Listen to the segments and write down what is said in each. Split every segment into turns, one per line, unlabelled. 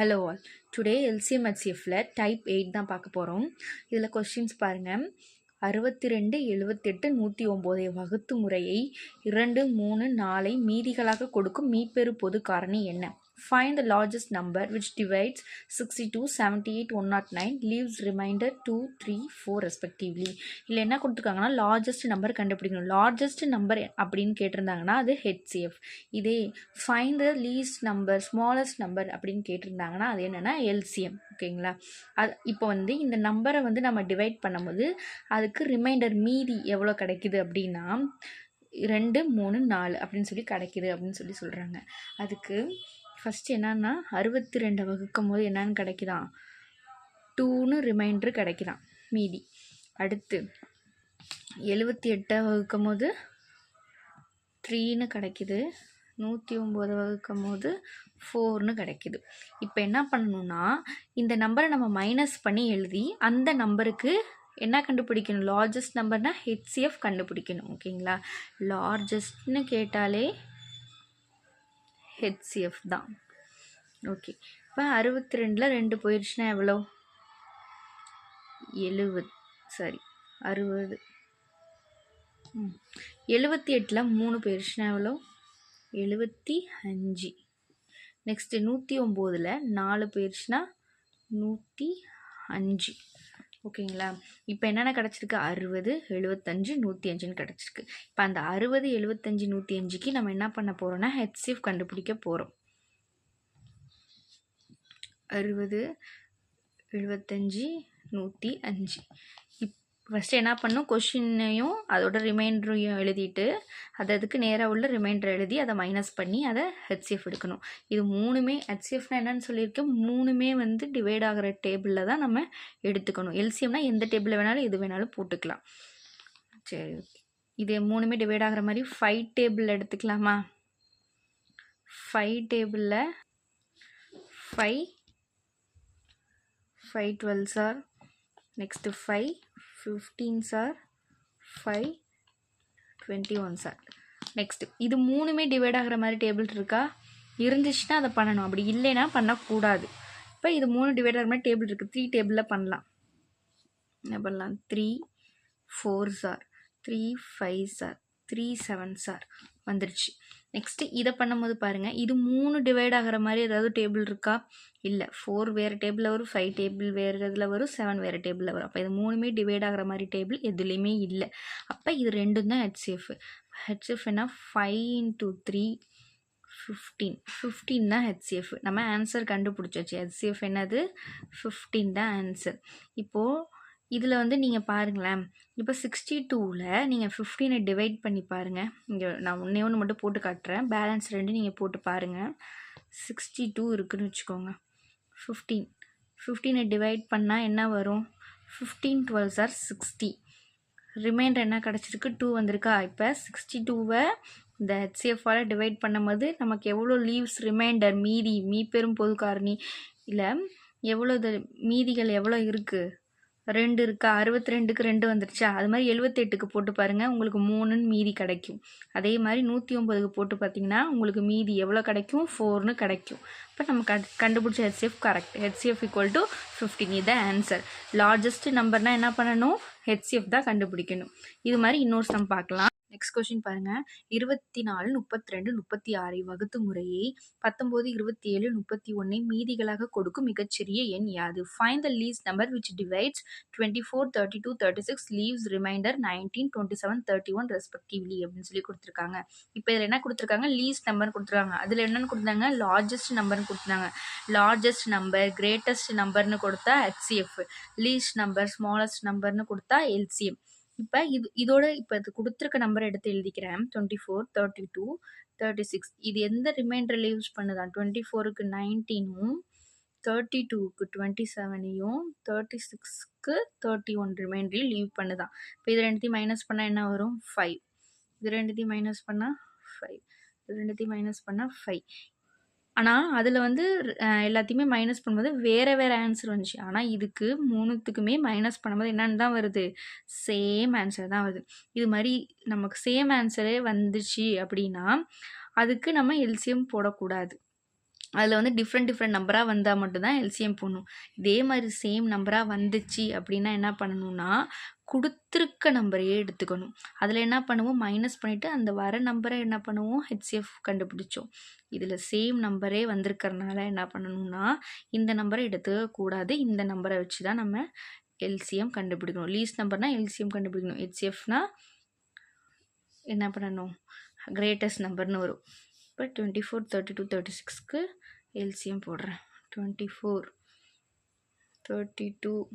Hello all today LCM type eight தான் பார்க்க போகிறோம் இதில் கொஸ்டின்ஸ் பாருங்கள் அறுபத்தி ரெண்டு எழுபத்தெட்டு நூற்றி ஒம்போதை வகுத்து முறையை இரண்டு மூணு நாலை மீதிகளாக கொடுக்கும் மீப்பெரு பொது காரணி என்ன? Find the largest number which divides sixty two seventy eight one not nine leaves remainder two three four இல்லை என்ன கொடுத்துருக்காங்கன்னா லார்ஜஸ்ட் நம்பர் கண்டுபிடிக்கணும். லார்ஜஸ்ட் நம்பர் அப்படின்னு கேட்டிருந்தாங்கன்னா அது ஹெச்சிஎஃப் இதே find the least number smallest number அப்படின்னு கேட்டிருந்தாங்கன்னா அது என்னென்னா எல்சிஎம் ஓகேங்களா? அது இப்போ வந்து இந்த நம்பரை வந்து நம்ம டிவைட் பண்ணும்போது அதுக்கு ரிமைண்டர் மீதி எவ்வளோ கிடைக்குது அப்படின்னா ரெண்டு மூணு நாலு அப்படின்னு சொல்லி கிடைக்குது அப்படின்னு சொல்லி சொல்கிறாங்க அதுக்கு ஃபஸ்ட்டு என்னன்னா அறுபத்தி ரெண்டை வகுக்கும் போது என்னன்னு கிடைக்குதான். டூன்னு ரிமைண்டர் கிடைக்குதான் மீதி. அடுத்து எழுபத்தி எட்டை வகுக்கும் போது த்ரீன்னு கிடைக்குது. நூற்றி ஒம்பது வகுக்கும் போது ஃபோர்னு கிடைக்குது. இப்போ என்ன பண்ணணும்னா இந்த நம்பரை நம்ம மைனஸ் பண்ணி எழுதி அந்த நம்பருக்கு என்ன கண்டுபிடிக்கணும்? லார்ஜஸ்ட் நம்பர்னால் ஹெச்சிஎஃப் கண்டுபிடிக்கணும் ஓகேங்களா லார்ஜஸ்ட்னு கேட்டாலே ஹெச்சிஎஃப் தான். ஓகே இப்போ அறுபத்தி ரெண்டில் ரெண்டு போயிடுச்சுன்னா எவ்வளோ? எழுபது சாரி அறுபது. ம். எழுபத்தி எட்டில் மூணு போயிடுச்சுன்னா எவ்வளோ? எழுபத்தி அஞ்சு. நெக்ஸ்ட்டு நூற்றி ஒம்போதில் நாலு போயிடுச்சுன்னா நூற்றி அஞ்சு. ஓகேங்களா? இப்போ என்னென்ன கிடச்சிருக்கு? அறுபது எழுபத்தஞ்சு நூற்றி அஞ்சுன்னு கிடச்சிருக்கு. இப்போ அந்த அறுபது எழுபத்தஞ்சு நூற்றி அஞ்சுக்கு நம்ம என்ன பண்ண போகிறோம்னா ஹெச்சிஎஃப் கண்டுபிடிக்க போகிறோம் அறுபது எழுபத்தஞ்சி நூற்றி அஞ்சு ஃபஸ்ட்டு என்ன பண்ணும்? கொஷினையும் அதோட ரிமைண்டரையும் எழுதிட்டு அது அதுக்கு நேராக உள்ள ரிமைண்டர் எழுதி அதை மைனஸ் பண்ணி அதை ஹெச்சிஎஃப் எடுக்கணும். இது மூணுமே ஹெச்சிஎஃப்னா என்னென்னு சொல்லியிருக்கேன். மூணுமே வந்து டிவைட் ஆகிற டேபிளில் தான் நம்ம எடுத்துக்கணும். எல்சிஎம்னா எந்த டேபிளில் வேணாலும் எது வேணாலும் போட்டுக்கலாம். சரி இது மூணுமே டிவைட் ஆகிற மாதிரி ஃபைவ் டேபிள் எடுத்துக்கலாமா? ஃபைவ் டேபிளில் five five twelve sir next five fifteen sir five twenty one sir next இது மூணுமே டிவைட் ஆகிற மாதிரி டேபிள் இருக்கா? இருந்துச்சுன்னா அதை பண்ணணும். அப்படி இல்லைன்னா பண்ணக்கூடாது. இப்போ இது மூணு டிவைட் ஆகிற மாதிரி டேபிள் இருக்குது த்ரீ டேபிளில் பண்ணலாம். என்ன பண்ணலாம்? Three four sir three five sir three seven sir வந்துருச்சு. நெக்ஸ்ட்டு இதை பண்ணும்போது பாருங்கள் இது மூணு டிவைட் ஆகிற மாதிரி ஏதாவது டேபிள் இருக்கா? இல்லை. ஃபோர் வேறு டேபிளில் வரும் ஃபைவ் டேபிள் வேறு இதில் வரும் செவன் வேறு டேபிளில் வரும். அப்போ இது மூணுமே டிவைட் ஆகிற மாதிரி டேபிள் எதுலேயுமே இல்லை. அப்போ இது ரெண்டும் தான் ஹெச்எஃப் ஹெச்எஃப் என்ன five into three fifteen fifteen தான் ஹெச்சிஎஃப் நம்ம ஆன்சர் கண்டுபிடிச்சாச்சு. ஹெச்சிஎஃப் என்னது? ஃபிஃப்டீன் தான் ஆன்சர் இப்போது இதில் வந்து நீங்கள் பாருங்களேன். இப்போ சிக்ஸ்டி டூவில் நீங்கள் ஃபிஃப்டீனை டிவைட் பண்ணி பாருங்கள் இங்கே நான் ஒன்றே ஒன்று மட்டும் போட்டு காட்டுறேன். பேலன்ஸ் ரெண்டு நீங்கள் போட்டு பாருங்கள் சிக்ஸ்டி டூ இருக்குதுன்னு வச்சுக்கோங்க. ஃபிஃப்டீன் ஃபிஃப்டீனை டிவைட் பண்ணால் என்ன வரும்? Fifteen twelve sir sixty remainder என்ன கிடச்சிருக்கு? டூ வந்திருக்கா? இப்போ சிக்ஸ்டி டூவை இந்த ஹெச்சிஎஃபால் டிவைட் பண்ணும்போது நமக்கு எவ்வளோ லீவ்ஸ் ரிமைண்டர் மீதி மீ பெரும் பொது காரணி இல்லை எவ்வளோ மீதிகள் எவ்வளோ இருக்குது ரெண்டு இருக்கா? அறுபத்தி ரெண்டுக்கு ரெண்டு வந்துருச்சா? அது மாதிரி எழுபத்தெட்டுக்கு போட்டு பாருங்கள் உங்களுக்கு மூணுன்னு மீதி கிடைக்கும். அதே மாதிரி நூற்றி ஒம்பதுக்கு போட்டு பார்த்தீங்கன்னா உங்களுக்கு மீதி எவ்வளோ கிடைக்கும்? ஃபோர்னு கிடைக்கும். இப்போ நம்ம க கண்டுபிடிச்ச HCF correct HCF equal to fifteen இதுதான் ஆன்சர் லார்ஜஸ்ட் நம்பர்னால் என்ன பண்ணணும்? ஹெச்சிஎஃப் தான் கண்டுபிடிக்கணும். இது மாதிரி இன்னொரு சம் பார்க்கலாம். நெக்ஸ்ட் கொஸ்டின் பாருங்கள் இருபத்தி நாலு முப்பத்தி ரெண்டு முப்பத்தி ஆறை வகுத்து முறையை பத்தொம்போது இருபத்தி ஏழு முப்பத்தி ஒன்றை மீதிகளாக கொடுக்கும் மிகச்சிறிய எண் யாது? Find the least number which divides twenty four thirty two thirty six leaves remainder nineteen twenty seven thirty one respectively அப்படின்னு சொல்லி கொடுத்துருக்காங்க. இப்போ இதில் என்ன கொடுத்துருக்காங்க? லீஸ் நம்பர் கொடுத்துருக்காங்க. அதில் என்னென்னு கொடுத்தாங்க? லார்ஜஸ்ட் நம்பர்னு கொடுத்தாங்க லார்ஜஸ்ட் நம்பர் கிரேட்டஸ்ட் நம்பர்னு கொடுத்தா ஹெச்சிஎஃப் லீஸ்ட் நம்பர் ஸ்மாலஸ்ட் நம்பர்னு கொடுத்தா எல்சிஎம் இப்போ இது இதோட இப்போ இது கொடுத்துருக்க நம்பர் எடுத்து எழுதிக்கிறேன். Twenty four thirty two thirty six இது எந்த ரிமைண்டரில் யூஸ் பண்ணுதான் டுவெண்ட்டி ஃபோருக்கு நைன்டீனும் தேர்ட்டி டூக்கு டுவெண்ட்டி செவனையும் தேர்ட்டி சிக்ஸ்க்கு தேர்ட்டி ஒன் ரிமைண்டரையும் லீவ் பண்ணுதான் இப்போ இது ரெண்டுத்தையும் மைனஸ் பண்ணால் என்ன வரும்? ஃபைவ் இது ரெண்டுத்தையும் மைனஸ் பண்ணால் ஃபைவ் இது ரெண்டுத்தையும் மைனஸ் பண்ணால் ஃபைவ் ஆனால் அதில் வந்து எல்லாத்தையுமே மைனஸ் பண்ணும்போது வேறு வேறு ஆன்சர் வந்துச்சு. ஆனால் இதுக்கு மூணுத்துக்குமே மைனஸ் பண்ணும்போது என்னென்னு தான் வருது? சேம் ஆன்சர் தான் வருது. இது மாதிரி நமக்கு சேம் ஆன்சரே வந்துச்சு அப்படின்னா அதுக்கு நம்ம எல்சிஎம் போடக்கூடாது. அதில் வந்து டிஃப்ரெண்ட் டிஃப்ரெண்ட் நம்பராக வந்தால் மட்டும்தான் எல்சிஎம் போடணும். இதே மாதிரி சேம் நம்பராக வந்துச்சு அப்படின்னா என்ன பண்ணணும்னா கொடுத்துருக்க நம்பரையே எடுத்துக்கணும். அதில் என்ன பண்ணுவோம்? மைனஸ் பண்ணிவிட்டு அந்த வர நம்பரை என்ன பண்ணுவோம்? ஹெச்சிஎஃப் கண்டுபிடிச்சோம். இதில் சேம் நம்பரே வந்திருக்கறனால என்ன பண்ணணும்னா இந்த நம்பரை எடுத்துக்கக்கூடாது இந்த நம்பரை வச்சு தான் நம்ம எல்சிஎம் கண்டுபிடிக்கணும். லீஸ் நம்பர்னால் எல்சிஎம் கண்டுபிடிக்கணும். ஹெச்சிஎஃப்னா என்ன பண்ணணும்? கிரேட்டஸ்ட் நம்பர்னு வரும். இப்போ twenty four thirty two thirty சிக்ஸ்க்கு LCM போடுறேன். Twenty four thirty two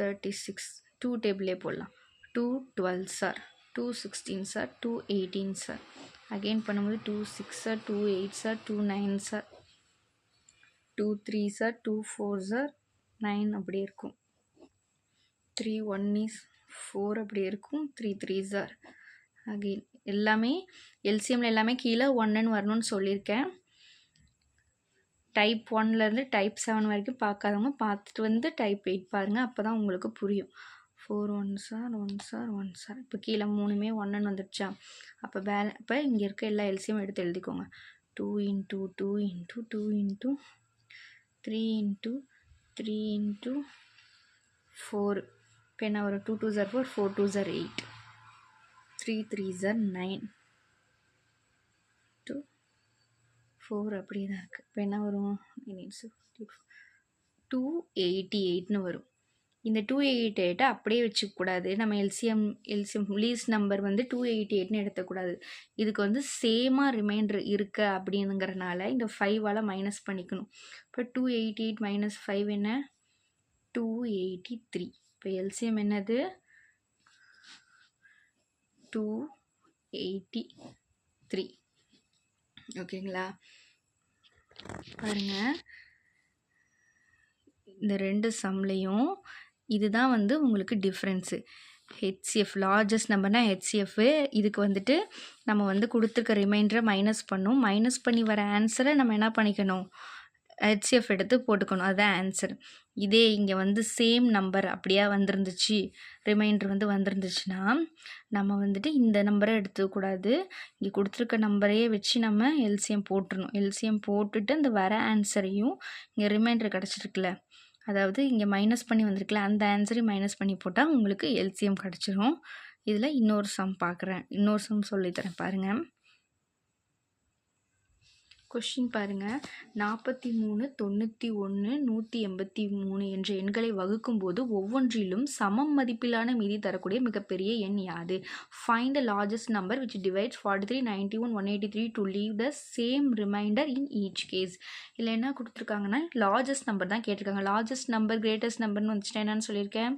thirty six two டேபிளே போடலாம். Two twelve sir two sixteen sir two eighteen sir. Again பண்ணும்போது two six sir two eight sir two nine sir. Two three sir two four sir nine அப்படியே இருக்கும். Three one is four அப்படியே இருக்கும். Three three sir. Again எல்லாமே எல்சிஎம்ல எல்லாமே கீழே ஒன்றுன்னு வரணும்னு சொல்லியிருக்கேன். டைப் ஒன்லேருந்து டைப் செவன் வரைக்கும் பார்க்காதவங்க பார்த்துட்டு வந்து டைப் எயிட் பாருங்கள் அப்போ தான் உங்களுக்கு புரியும். Four one sir one sir one sir இப்போ கீழே மூணுமே ஒன்றுன்னு வந்துடுச்சா அப்போ பேல இப்போ இங்கே இருக்க எல்லா எல்சியும் எடுத்து எழுதிக்கோங்க. Two into two into two into three into three into four இப்போ என்ன வரும்? Two two are four four two are eight three three are nine two four அப்படியே தான் இருக்குது இப்போ என்ன வரும்? டூ எயிட்டி எயிட்னு வரும். இந்த டூ எயிட் எயிட்டை அப்படியே வச்சுக்கூடாது நம்ம எல்சிஎம் எல்சிஎம் லீஸ் நம்பர் வந்து டூ எயிட்டி எயிட்னு எடுத்தக்கூடாது இதுக்கு வந்து சேமாக ரிமைண்டர் இருக்கு அப்படிங்கிறனால இந்த ஃபைவால் மைனஸ் பண்ணிக்கணும். இப்போ two eighty eight minus five என்ன டூ எயிட்டி த்ரீ இப்போ எல்சிஎம் என்னது? டூ எயிட்டி த்ரீ ஓகேங்களா பாருங்கள் இந்த ரெண்டு சம்லேயும் இதுதான் வந்து உங்களுக்கு டிஃப்ரென்ஸு ஹெச்சிஎஃப் லார்ஜஸ்ட் நம்பர்னா ஹெச்சிஎஃப் இதுக்கு வந்துட்டு நம்ம வந்து கொடுத்துருக்க ரிமைண்டரை மைனஸ் பண்ணும். மைனஸ் பண்ணி வர ஆன்சரை நம்ம என்ன பண்ணிக்கணும்? ஹெச்சிஎஃப் எடுத்து போட்டுக்கணும். அதுதான் ஆன்சர் இதே இங்கே வந்து சேம் நம்பர் அப்படியே வந்திருந்துச்சு. ரிமைண்டர் வந்து வந்திருந்துச்சுன்னா நம்ம வந்துட்டு இந்த நம்பரை எடுத்துக்கூடாது இங்கே கொடுத்துருக்க நம்பரையே வச்சு நம்ம எல்சிஎம் போட்டுருணும் எல்சிஎம் போட்டுட்டு அந்த வர ஆன்சரையும் இங்கே ரிமைண்டர் கிடச்சிருக்குல்ல. அதாவது இங்கே மைனஸ் பண்ணி வந்திருக்கல அந்த ஆன்சரையும் மைனஸ் பண்ணி போட்டால் உங்களுக்கு எல்சிஎம் கிடச்சிரும். இதில் இன்னொரு சம் பார்க்குறேன் இன்னொரு சம் சொல்லித்தரேன் பாருங்கள் கொஷின் பாருங்கள் நாற்பத்தி மூணு தொண்ணூற்றி ஒன்று நூற்றி எண்பத்தி மூணு என்ற எண்களை வகுக்கும்போது ஒவ்வொன்றிலும் சமம் மதிப்பிலான மீதி தரக்கூடிய மிகப்பெரிய எண் யாது? Find the largest number which divides forty three ninety one one eighty three to leave the same remainder in each case இல்லை என்ன கொடுத்துருக்காங்கன்னா லார்ஜஸ்ட் நம்பர் தான் கேட்டிருக்காங்க. லார்ஜஸ்ட் நம்பர் கிரேட்டஸ்ட் நம்பர்னு வந்துச்சுன்னா என்னன்னு சொல்லியிருக்கேன்?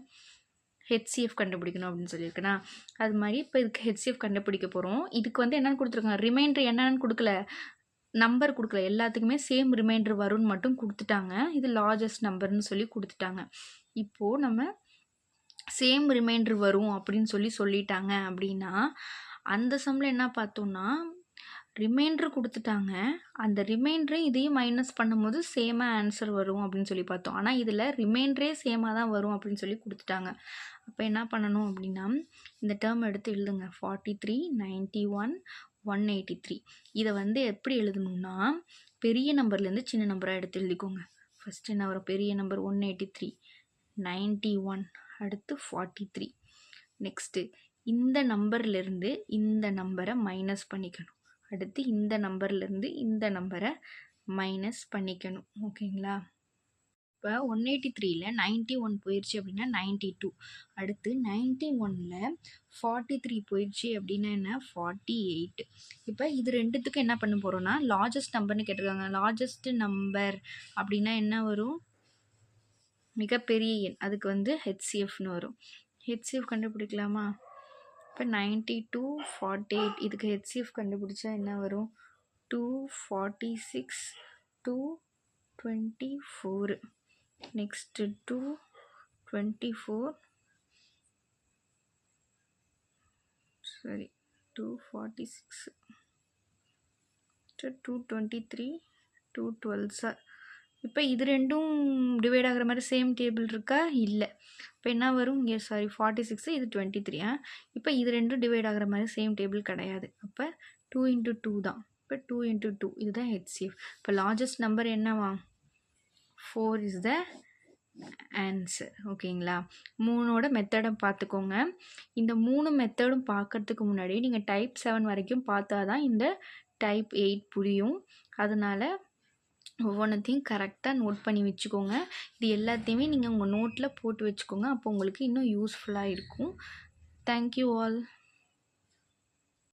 ஹெச்சிஎஃப் கண்டுபிடிக்கணும் அப்படின்னு சொல்லியிருக்கேனா? அது மாதிரி இப்போ இதுக்கு ஹெச்சிஎஃப் கண்டுபிடிக்க போகிறோம் இதுக்கு வந்து என்னென்னு கொடுத்துருக்காங்க? ரிமைண்டர் என்னென்னு கொடுக்கல. நம்பர் கொடுக்கல. எல்லாத்துக்குமே சேம் ரிமைண்டர் வரும்னு மட்டும் கொடுத்துட்டாங்க. இது லார்ஜஸ்ட் நம்பர்னு சொல்லி கொடுத்துட்டாங்க. இப்போது நம்ம சேம் ரிமைண்டர் வரும் அப்படின்னு சொல்லி சொல்லிட்டாங்க அப்படின்னா அந்த சம்மில் என்ன பார்த்தோம்னா ரிமைண்டர் கொடுத்துட்டாங்க. அந்த ரிமைண்டரை இதையும் மைனஸ் பண்ணும்போது சேமாக ஆன்சர் வரும் அப்படின்னு சொல்லி பார்த்தோம். ஆனால் இதில் ரிமைண்டரே சேமாக தான் வரும் அப்படின்னு சொல்லி கொடுத்துட்டாங்க. அப்போ என்ன பண்ணணும் அப்படின்னா இந்த டேர்ம் எடுத்து எழுதுங்க. Forty three ninety one one eighty three இதை வந்து எப்படி எழுதணும்னா பெரிய நம்பர்லேருந்து சின்ன நம்பராக எடுத்து எழுதிக்கோங்க. ஃபஸ்ட்டு என்ன வரும்? பெரிய number one eighty three ninety one அடுத்து ஃபார்ட்டி த்ரீ நெக்ஸ்ட்டு இந்த நம்பர்லேருந்து இந்த நம்பரை மைனஸ் பண்ணிக்கணும். அடுத்து இந்த நம்பர்லேருந்து இந்த நம்பரை மைனஸ் பண்ணிக்கணும். ஓகேங்களா இப்போ ஒன் எயிட்டி த்ரீயில் நைன்ட்டி ஒன் போயிடுச்சு அப்படின்னா நைன்ட்டி டூ அடுத்து நைன்ட்டி ஒனில் ஃபார்ட்டி த்ரீ போயிடுச்சு அப்படின்னா என்ன? ஃபார்ட்டி எயிட் இப்போ இது ரெண்டுத்துக்கும் என்ன பண்ண போகிறோன்னா லார்ஜஸ்ட் நம்பர்னு கேட்டிருக்காங்க. லார்ஜஸ்ட் நம்பர் அப்படின்னா என்ன வரும்? மிகப்பெரிய எண். அதுக்கு வந்து ஹெச்சிஎஃப்னு வரும். ஹெச்சிஎஃப் கண்டுபிடிக்கலாமா? இப்போ நைன்ட்டி டூ ஃபார்ட்டி எயிட் இதுக்கு ஹெச்சிஎஃப் கண்டுபிடிச்சா என்ன வரும்? Two forty six two twenty four next two twenty four. சரி two forty six. Two twenty three two twelve sir இப்போ இது ரெண்டும் டிவைட் ஆகிற மாதிரி சேம் டேபிள் இருக்கா? இல்லை. இப்போ என்ன வரும்? இங்கே சாரி ஃபார்ட்டி சிக்ஸு இது டுவெண்ட்டி த்ரீ ஆ? இப்போ இது ரெண்டும் டிவைட் ஆகிற மாதிரி சேம் டேபிள் கிடையாது. அப்போ டூ இன்ட்டு டூ தான். இப்போ டூ இன்ட்டு டூ இதுதான் ஹெச்சிஎஃப் இப்போ லார்ஜஸ்ட் நம்பர் என்னவா? ஃபோர் இஸ் த ஆன்சர் ஓகேங்களா மூணோட மெத்தடை பார்த்துக்கோங்க இந்த மூணு மெத்தடும் பார்க்கறதுக்கு முன்னாடி நீங்கள் டைப் செவன் வரைக்கும் பார்த்தா தான் இந்த டைப் எயிட் புரியும். அதனால் ஒவ்வொன்றத்தையும் கரெக்டாக நோட் பண்ணி வச்சுக்கோங்க. இது எல்லாத்தையுமே நீங்கள் உங்கள் நோட்டில் போட்டு வச்சுக்கோங்க. அப்போ உங்களுக்கு இன்னும் யூஸ்ஃபுல்லாக இருக்கும். Thank you all